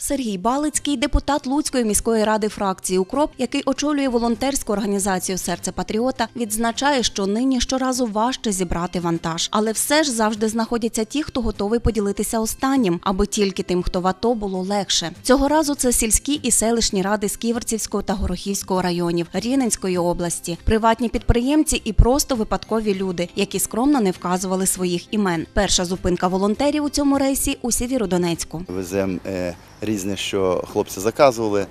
Сергій Балицький, депутат Луцької міської ради фракції Укроп, який очолює волонтерську організацію Серце Патріота, відзначає, що нині щоразу важче зібрати вантаж, але все ж завжди знаходяться ті, хто готовий поділитися останнім, аби тільки тим, хто в АТО, було легше. Цього разу це сільські і селищні ради з Ківерцівського та Горохівського районів Рівненської області, приватні підприємці і просто випадкові люди, які скромно не вказували своїх імен. Перша зупинка волонтерів у цьому рейсі у Сєвєродонецьку. Веземо е, різне, що хлопці заказували.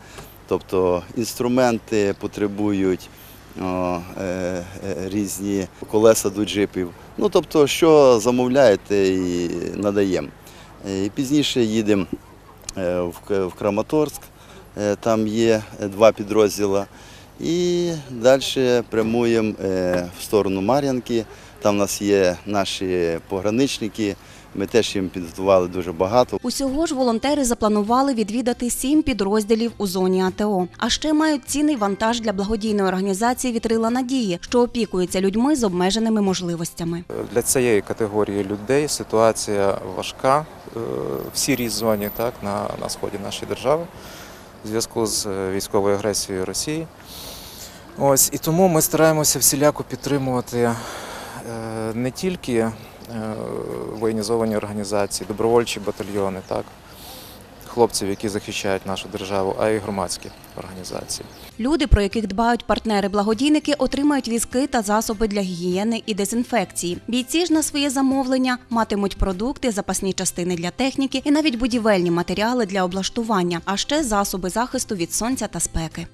Тобто інструменти потребують о, е, е, різні колеса до джипів. Ну тобто, що замовляєте і надаємо. Е, І пізніше їдемо е, в Краматорськ, е, там є два підрозділи. І далі прямуємо е, в сторону Мар'янки. Там у нас є наші пограничники. Ми теж їм підготували дуже багато. Усього ж волонтери запланували відвідати сім підрозділів у зоні АТО. А ще мають цінний вантаж для благодійної організації Вітрила Надії, що опікується людьми з обмеженими можливостями. Для цієї категорії людей ситуація важка е, в сірій зоні, так, на, на сході нашої держави зв'язку з е, військовою агресією Росії. Ось, і тому ми стараємося всіляко підтримувати е, не тільки е, воєнізовані організації, добровольчі батальйони, так, хлопців, які захищають нашу державу, а й громадські організації. Люди, про яких дбають партнери-благодійники, отримають візки та засоби для гігієни і дезінфекції. Бійці ж на своє замовлення матимуть продукти, запасні частини для техніки і навіть будівельні матеріали для облаштування, а ще засоби захисту від сонця та спеки.